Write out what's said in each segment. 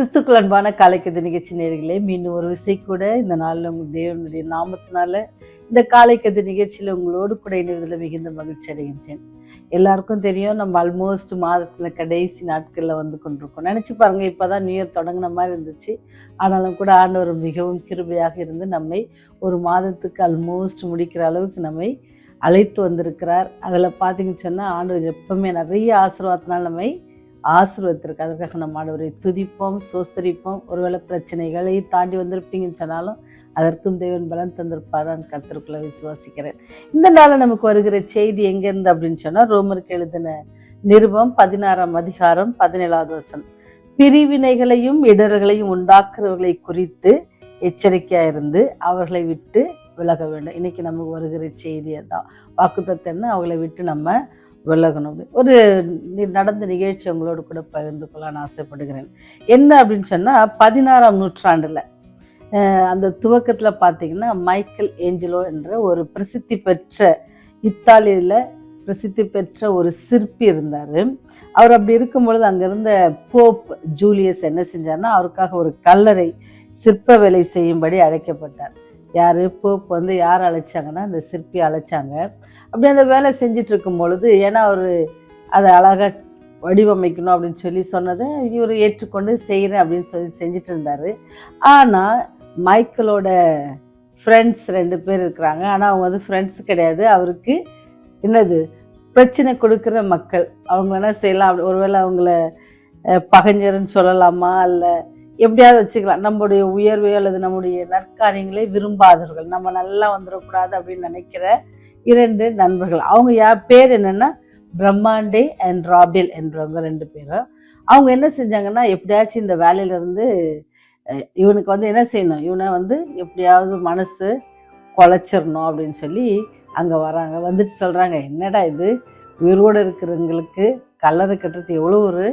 கிறிஸ்துக்கள் அன்பான காலைக்கது நிகழ்ச்சி நேர்களே மீண்டும் ஒரு விசை கூட இந்த நாளில் உங்கள் தேவனுடைய நாமத்தினால இந்த காலைக்கது நிகழ்ச்சியில் உங்களோடு கூட இணைவதில் மிகுந்த மகிழ்ச்சி அடைகின்றேன். எல்லாருக்கும் தெரியும் நம்ம ஆல்மோஸ்ட் மாதத்தில் கடைசி நாட்களில் வந்து கொண்டிருக்கோம். நினச்சி பாருங்கள் இப்போ தான் நியூ இயர் தொடங்கின மாதிரி இருந்துச்சு. ஆனாலும் கூட ஆண்டவர் மிகவும் கிருபையாக இருந்து நம்மை ஒரு மாதத்துக்கு ஆல்மோஸ்ட் முடிக்கிற அளவுக்கு நம்மை அழைத்து வந்திருக்கிறார். அதில் பார்த்தீங்கன்னு சொன்னால் ஆண்டவர் எப்பவுமே நிறைய ஆசீர்வாதத்தினால் நம்மை ஆசீர்வத்திற்கு அதற்காக நம்ம ஆண்டவரை துதிப்போம் சோஸ்தரிப்போம். ஒருவேளை பிரச்சனைகளை தாண்டி வந்திருப்பீங்கன்னு சொன்னாலும் அதற்கும் தேவன் பலன் தந்திருப்பார் நான் கருத்திற்குள்ள விசுவாசிக்கிறேன். இந்த நாளில் நமக்கு வருகிற செய்தி எங்கேருந்து அப்படின்னு சொன்னால் ரோமருக்கு எழுதின நிருபம் பதினாறாம் அதிகாரம் பதினேழாவது வசனம். பிரிவினைகளையும் இடர்களையும் உண்டாக்குறவர்களை குறித்து எச்சரிக்கையாக இருந்து அவர்களை விட்டு விலக வேண்டும். இன்னைக்கு நமக்கு வருகிற செய்தி அதான். வாக்குத்தத்தை அவங்களை விட்டு நம்ம விலகணும் ஒரு நடந்த நிகழ்ச்சி உங்களோடு கூட பகிர்ந்து கொள்ளலாம்னு ஆசைப்படுகிறேன். என்ன அப்படின்னு சொன்னால் பதினாறாம் நூற்றாண்டில் அந்த துவக்கத்தில் பார்த்தீங்கன்னா மைக்கேல் ஏஞ்சலோ என்ற ஒரு பிரசித்தி பெற்ற இத்தாலியில் பிரசித்தி பெற்ற ஒரு சிற்பி இருந்தார். அவர் அப்படி இருக்கும் பொழுது அங்கே இருந்த போப் ஜூலியஸ் என்ன செஞ்சார்னா அவருக்காக ஒரு கல்லறை சிற்ப வேலை செய்யும்படி அழைக்கப்பட்டார். யார் போப் வந்து யார் அழைச்சாங்கன்னா அந்த சிற்பி அழைச்சாங்க. அப்படி அந்த வேலை செஞ்சுட்டு இருக்கும் பொழுது ஏன்னா அவர் அதை அழகாக வடிவமைக்கணும் அப்படின்னு சொல்லி சொன்னதை இவர் ஏற்றுக்கொண்டு செய்கிறேன் அப்படின்னு சொல்லி செஞ்சுட்டு இருந்தார் ஆனால் மைக்கேலோட ஃப்ரெண்ட்ஸ் ரெண்டு பேர் இருக்கிறாங்க. ஆனால் அவங்க வந்து ஃப்ரெண்ட்ஸ் கிடையாது. அவருக்கு என்னது பிரச்சனை கொடுக்குற மக்கள். அவங்க என்ன செய்யலாம். அப்படி ஒருவேளை அவங்கள அஹ், பகைஞர்னு சொல்லலாமா? இல்லை எப்படியாவது வச்சுக்கலாம். நம்முடைய உயர்வை அல்லது நம்முடைய நற்காரியங்களை விரும்பாதவர்கள். நம்ம நல்லா வந்துடக்கூடாது அப்படின்னு நினைக்கிற இரண்டு நண்பர்கள். அவங்க யா பேர் என்னென்னா பிரம்மாண்டே அண்ட் ராபில் என்றவங்க ரெண்டு பேரும். அவங்க என்ன செஞ்சாங்கன்னா எப்படியாச்சும் இந்த வேலையிலேருந்து இவனுக்கு வந்து என்ன செய்யணும்? இவனை வந்து எப்படியாவது மனசு குலைச்சிடணும் அப்படின்னு சொல்லி அங்கே வராங்க. வந்துட்டு சொல்கிறாங்க என்னடா இது? உயிரோடு இருக்கிறவங்களுக்கு கல்லறை கட்டுறது எவ்வளோ ஒரு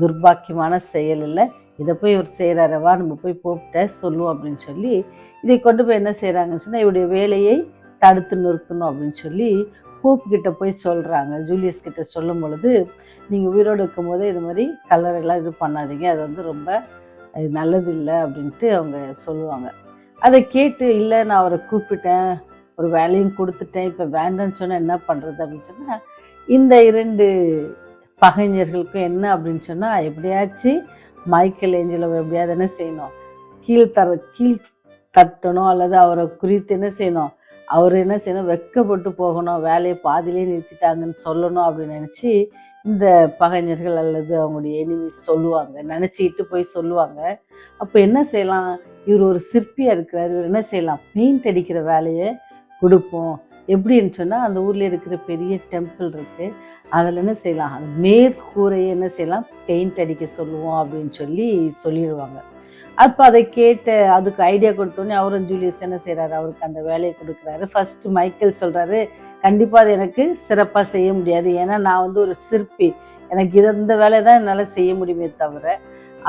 துர்பாக்கியமான செயல் இல்லை. இதை போய் இவர் செய்கிறாரவா நம்ம போய் போப்பிட்ட சொல்லுவோம் அப்படின்னு சொல்லி இதை கொண்டு போய் என்ன செய்கிறாங்கன்னு சொன்னால் இவருடைய வேலையை தடுத்து நிறுத்தணும் அப்படின்னு சொல்லி போப்பு கிட்ட போய் சொல்கிறாங்க ஜூலியஸ் கிட்ட சொல்லும் பொழுது நீங்கள் உயிரோடு இருக்கும் போதே இது மாதிரி கலரெல்லாம் இது பண்ணாதீங்க அது வந்து ரொம்ப அது நல்லது இல்லை அப்படின்ட்டு அவங்க சொல்லுவாங்க. அதை கேட்டு இல்லை நான் அவரை கூப்பிட்டேன் ஒரு வேலையும் கொடுத்துட்டேன் இப்போ வேண்டாம்னு சொன்னால் என்ன பண்ணுறது அப்படின்னு சொன்னால் இந்த இரண்டு பகைஞர்களுக்கும் என்ன அப்படின்னு சொன்னால் எப்படியாச்சும் மைக்கேல் ஏஞ்சலோ எப்படியாவது என்ன செய்யணும்? கீழ் தர கீழ் தட்டணும் அல்லது அவரை குறித்து என்ன செய்யணும்? அவர் என்ன செய்யணும்? வெட்கப்பட்டு போகணும் வேலையை பாதிலே நிறுத்திட்டாங்கன்னு சொல்லணும் அப்படின்னு நினச்சி இந்த பகைஞர்கள் அல்லது அவங்களுடைய எனிமிஸ் சொல்லுவாங்க. நினச்சிக்கிட்டு போய் சொல்லுவாங்க. அப்போ என்ன செய்யலாம்? இவர் ஒரு சிற்பியாக இருக்கிறார். இவர் என்ன செய்யலாம்? பெயிண்ட் அடிக்கிற வேலையை கொடுப்போம். எப்படின்னு சொன்னால் அந்த ஊரில் இருக்கிற பெரிய டெம்பிள் இருக்குது அதில் என்ன செய்யலாம்? அந்த மேற்கூரையை என்ன செய்யலாம்? பெயிண்ட் அடிக்க சொல்லுவோம் அப்படின்னு சொல்லி சொல்லிடுவாங்க. அப்போ அதை கேட்டு அதுக்கு ஐடியா கொடுத்தோன்னே அவரும் ஜூலியஸ் என்ன செய்கிறாரு அவருக்கு அந்த வேலையை கொடுக்குறாரு. ஃபஸ்ட்டு மைக்கேல் சொல்கிறாரு கண்டிப்பாக அது எனக்கு சிறப்பாக செய்ய முடியாது. ஏன்னா நான் வந்து ஒரு சிற்பி. எனக்கு இது இந்த வேலையை தான் என்னால் செய்ய முடியுமே தவிர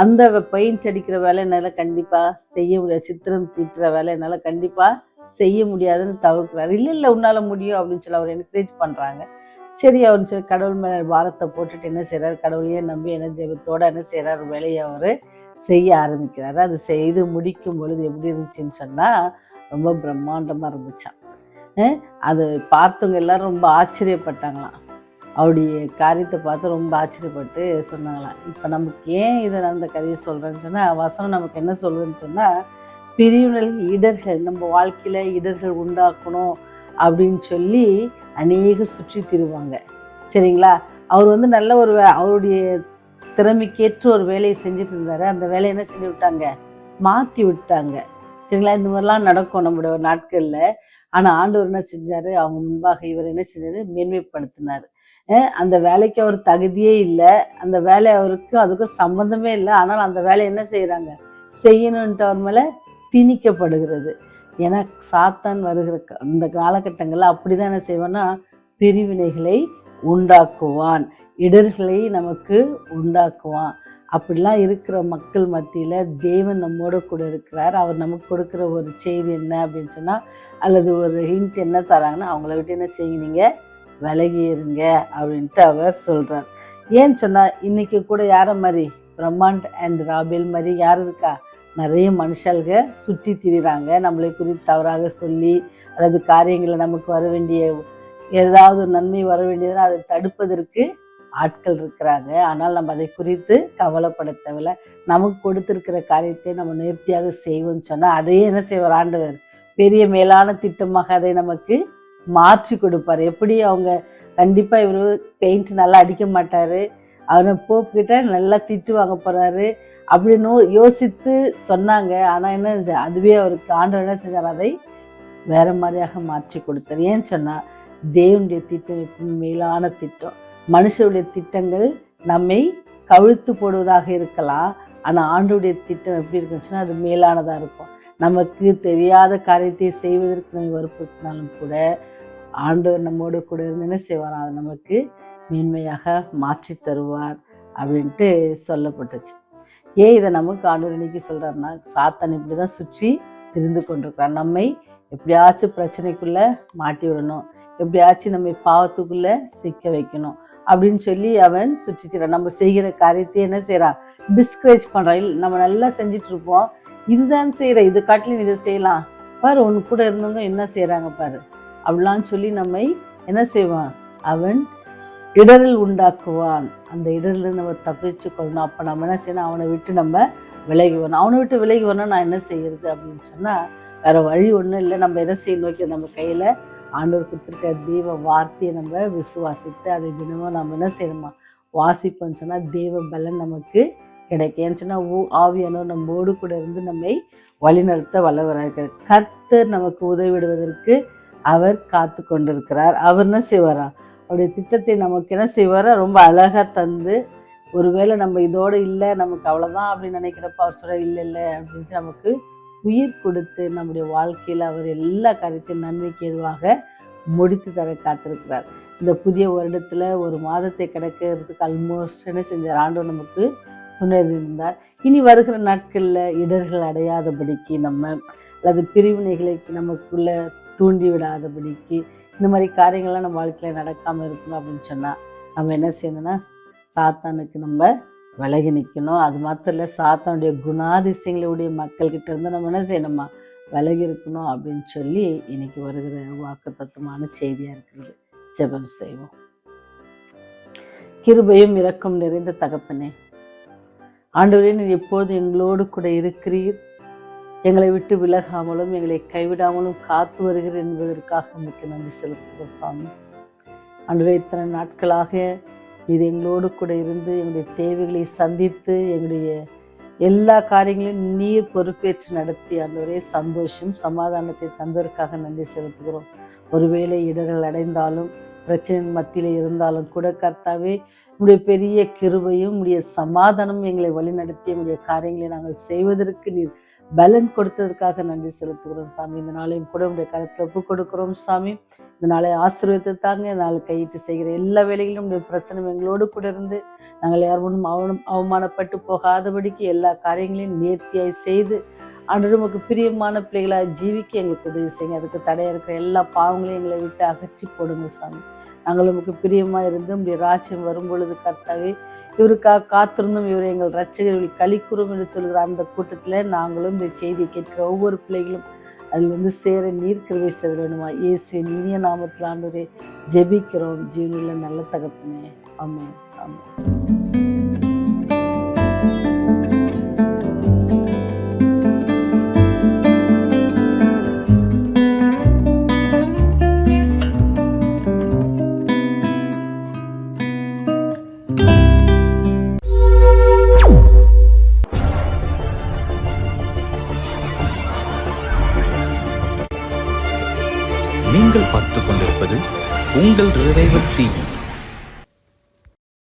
அந்த பெயிண்ட் அடிக்கிற வேலை என்னால் கண்டிப்பாக செய்ய முடியாது. சித்திரம் தீட்டுற வேலை என்னால் கண்டிப்பாக செய்ய முடியாதுன்னு தவிர்க்கிறாரு. இல்லை இல்லை உன்னால் முடியும் அப்படின்னு சொல்லி அவர் என்கரேஜ் பண்ணுறாங்க சரி அவர் சொல்லி கடவுள் மேலே பாரத்தை போட்டுட்டு என்ன செய்கிறார் கடவுளையே நம்பி என்ன ஜெபத்தோடு என்ன செய்கிறார் வேலையை அவர் செய்ய ஆரம்பிக்கிறாரு. அது செய்து முடிக்கும் பொழுது எப்படி இருந்துச்சுன்னு சொன்னால் ரொம்ப பிரம்மாண்டமாக இருந்துச்சான் அஹ் அது பார்த்தவங்க எல்லாரும் ரொம்ப ஆச்சரியப்பட்டாங்களாம். அவருடைய காரியத்தை பார்த்து ரொம்ப ஆச்சரியப்பட்டு சொன்னாங்களாம். இப்போ நமக்கு ஏன் இதை நான் கதையை சொல்கிறேன்னு சொன்னால் வசனம் நமக்கு என்ன சொல்லுதுன்னு சொன்னால் பிரிவினர்கள் இடர்கள் நம்ம வாழ்க்கையில் இடர்கள் உண்டாக்கணும் அப்படின்னு சொல்லி அநேகர் சுற்றி திருவாங்க சரிங்களா? அவர் வந்து நல்ல ஒரு அவருடைய திறமைக்கேற்று ஒரு வேலையை செஞ்சுட்டு இருந்தாரு. அந்த வேலையை என்ன செஞ்சு விட்டாங்க? மாற்றி விட்டாங்க. சரிங்களா? இந்த மாதிரிலாம் நடக்கும் நம்முடைய நாட்களில். ஆனால் ஆண்டவர் என்ன செஞ்சார்? அவங்க முன்பாக இவர் என்ன செஞ்சார்? மேன்மைப்படுத்தினார். அந்த வேலைக்கு அவர் தகுதியே இல்லை. அந்த வேலை அவருக்கு அதுக்கும் சம்மந்தமே இல்லை. ஆனால் அந்த வேலையை என்ன செய்கிறாங்க செய்யணுன்ட்டு அவர் மேலே திணிக்கப்படுகிறது. ஏன்னா சாத்தான் வருகிற க- அந்த காலகட்டங்களில் அப்படி தான் என்ன செய்வான்னா பிரிவினைகளை உண்டாக்குவான். இடர்களை நமக்கு உண்டாக்குவான். அப்படிலாம் இருக்கிற மக்கள் மத்தியில் தேவன் நம்மோட கூட இருக்கிறார். அவர் நமக்கு கொடுக்குற ஒரு செய்தி என்ன அப்படின்னு சொன்னால் அல்லது ஒரு ஹிண்ட் என்ன தராங்கன்னா அவங்கள விட்டு என்ன செய்யுங்க நீங்கள் விலகி இருங்க அப்படின்ட்டு அவர் சொல்கிறார் ஏன்னு சொன்னால் இன்றைக்கி கூட யாரை மாதிரி? பிரம்மாண்ட் அண்ட் ராபேல் மாதிரி யார் இருக்கா? நிறைய மனுஷாளுக சுற்றி திரிகிறாங்க நம்மளை குறித்து தவறாக சொல்லி அல்லது காரியங்களை நமக்கு வர வேண்டிய ஏதாவது ஒரு நன்மை வர வேண்டியதுன்னா அதை தடுப்பதற்கு ஆட்கள் இருக்கிறாங்க. ஆனால் நம்ம அதை குறித்து கவலைப்பட தேவையில்ல. நமக்கு கொடுத்துருக்கிற காரியத்தை நம்ம நேர்த்தியாக செய்வோம்னு சொன்னால் அதையே என்ன செய்வார் ஆண்டவர்? பெரிய மேலான திட்டமாக அதை நமக்கு மாற்றி கொடுப்பார். எப்படி அவங்க கண்டிப்பாக இவர் பெயிண்ட் நல்லா அடிக்க மாட்டார். அவரை போப்கிட்ட நல்லா திட்டு வாங்க போகிறாரு அப்படின்னு யோசித்து சொன்னாங்க. ஆனால் என்ன அதுவே அவருக்கு ஆண்டவர் என்ன செஞ்சார்? அதை வேற மாதிரியாக மாற்றி கொடுத்தார். ஏன்னு சொன்னால் தேவனுடைய திட்டம் எப்பவும் மேலான திட்டம். மனுஷருடைய திட்டங்கள் நம்மை கவிழ்த்து போடுவதாக இருக்கலாம். ஆனால் ஆண்டுடைய திட்டம் எப்படி இருக்குன்னு சொன்னால் அது மேலானதாக இருக்கும். நமக்கு தெரியாத காரியத்தை செய்வதற்கு நம்ம வற்புறுத்தினாலும் கூட ஆண்டவர் நம்மோடு கூட இருந்து என்ன செய்வாராம் அது நமக்கு மேன்மையாக மாற்றி தருவார் அப்படின்ட்டு சொல்லப்பட்டுச்சு. ஏன் இதை நமக்கு ஆண்டவர் இன்னைக்கு சொல்கிறாருன்னா சாத்தான் இப்படி தான் சுற்றி திரிந்து கொண்டிருக்கிறார். நம்மை எப்படியாச்சும் பிரச்சனைக்குள்ள மாட்டி விடணும். எப்படியாச்சும் நம்மை பாவத்துக்குள்ள சிக்க வைக்கணும் அப்படின்னு சொல்லி அவன் சுற்றி நம்ம செய்கிற காரியத்தை என்ன செய்கிறான் டிஸ்கரேஜ் பண்ணுறான் நம்ம நல்லா செஞ்சுட்டு இருப்போம். இதுதான் செய்கிற இது காட்டிலும் இதை செய்யலாம். பாரு உன் கூட இருந்தவங்க என்ன செய்கிறாங்க பாரு. அப்படிலாம் சொல்லி நம்மை என்ன செய்வான்? அவன் இடரில் உண்டாக்குவான். அந்த இடரில் நம்ம தப்பிச்சு கொள்ளணும். அப்போ நம்ம என்ன செய்யணும்? அவனை விட்டு நம்ம விலகி வரணும். அவனை விட்டு விலகி வரணும் நான் என்ன செய்யறது அப்படின்னு சொன்னால் வேற வழி ஒன்றும் இல்லை. நம்ம எதை செய்ய நோக்கி நம்ம கையில் ஆண்டவர் கொடுத்துருக்க தெய்வ வார்த்தையை நம்ம விசுவாசித்து அதை தினமும் நம்ம என்ன செய்யணுமா? வாசிப்போம்னு சொன்னால் தெய்வ பலன் நமக்கு கிடைக்கும். ஏன்னு சொன்னால் ஊ ஆவியானவர் நம்மோடு கூட இருந்து நம்மை வழிநடத்த வல்லவராக கர்த்தர் நமக்கு உதவிடுவதற்கு அவர் காத்து கொண்டிருக்கிறார். அவர் என்ன செய்வாரா? அவருடைய திட்டத்தை நமக்கு என்ன செய்வார்? ரொம்ப அழகாக தந்து ஒருவேளை நம்ம இதோடு இல்லை நமக்கு அவ்வளோதான் அப்படின்னு நினைக்கிறப்ப அவர் சொல்கிற இல்லை இல்லை அப்படின்னு சொல்லி நமக்கு உயிர் கொடுத்து நம்முடைய வாழ்க்கையில் அவர் எல்லா காரியத்தையும் நன்மைக்கு எதுவாக முடித்து தர காத்திருக்கிறார். இந்த புதிய வருடத்தில் ஒரு மாதத்தை கிடக்கிறதுக்கு ஆல்மோஸ்ட் என்ன செஞ்சார்? ஆண்டவர் நமக்கு துணை இருந்தார். இனி வருகிற நாட்களில் இடர்கள் அடையாதபடிக்கு நம்ம அல்லது பிரிவினைகளை நமக்குள்ள தூண்டி விடாதபடிக்கு இந்த மாதிரி காரியங்கள்லாம் நம்ம வாழ்க்கையில் நடக்காமல் இருக்கணும் அப்படின்னு சொன்னால் நம்ம என்ன செய்யணும்னா சாத்தானுக்கு நம்ம விலகி நிற்கணும் அது மாத்திரம் இல்லை சாத்தானுடைய குணாதிசயங்களுடைய மக்கள்கிட்ட இருந்து நம்ம என்ன செய்யணுமா விலகி இருக்கணும் அப்படின்னு சொல்லி இன்னைக்கு வருகிற வாக்கு தத்துவமான செய்தியாக இருக்கிறது. ஜெபம் செய்வோம். கிருபையும் இரக்கம் நிறைந்த தகப்பனே ஆண்டவரே நீர் எப்போது எங்களோடு கூட இருக்கிறீர். எங்களை விட்டு விலகாமலும் எங்களை கைவிடாமலும் காத்து வருகிற என்பதற்காக உங்களுக்கு நன்றி செலுத்துகிறோம் சாமி அன்றைய இத்தனை நாட்களாக இது எங்களோடு கூட இருந்து எங்களுடைய தேவைகளை சந்தித்து எங்களுடைய எல்லா காரியங்களையும் நீர் பொறுப்பேற்று நடத்தி ஆண்டவரே சந்தோஷம் சமாதானத்தை தந்ததற்காக நன்றி செலுத்துகிறோம். ஒருவேளை இடர்கள் அடைந்தாலும் பிரச்சனை மத்தியில் இருந்தாலும் கூட கர்த்தாவே உங்களுடைய பெரிய கிருவையும் உங்களுடைய சமாதானமும் எங்களை வழிநடத்தி உடைய காரியங்களை நாங்கள் செய்வதற்கு நீர் பலன் கொடுத்ததற்காக நன்றி செலுத்துகிறோம் சாமி. இந்த நாளையும் கூட உங்களுடைய கருத்தில் ஒப்பு கொடுக்கிறோம் சாமி. இந்த நாளை ஆசீர்வதித்து தாங்க இந்த நாளை கையிட்டு செய்கிற எல்லா வேலைகளிலும் உங்களுடைய பிரச்சனை எங்களோடு கூட இருந்து நாங்கள் யார் முன்னும் அவனும் அவமானப்பட்டு போகாதபடிக்கு எல்லா காரியங்களையும் நேர்த்தியாய் செய்து ஆண்டு நமக்கு பிரியமான பிள்ளைகளாக ஜீவிக்க எங்களுக்கு உதவி செய்யுங்க. அதுக்கு தடையாக இருக்கிற எல்லா பாவங்களையும் எங்களை விட்டு அகற்றி போடுங்க சாமி. நாங்கள் உமக்கு பிரியமாக இருந்து உங்களுடைய ராஜ்யம் வரும் பொழுது கர்த்தாவே இவருக்காக காத்திருந்தும் இவர் எங்கள் ரட்சகர்கள் களிக்குறும் என்று சொல்கிற அந்த கூட்டத்தில் நாங்களும் இந்த செய்தியை கேட்கிற ஒவ்வொரு பிள்ளைகளும் அதில் வந்து சேர நீர் கிருவை செய்ய வேணுமா இயேசுவின் இனிய நாமத்தில் ஆண்டு ஜெபிக்கிறோம். ஜீவனில் நல்ல தகப்பனே. ஆமாம் ஆமாம்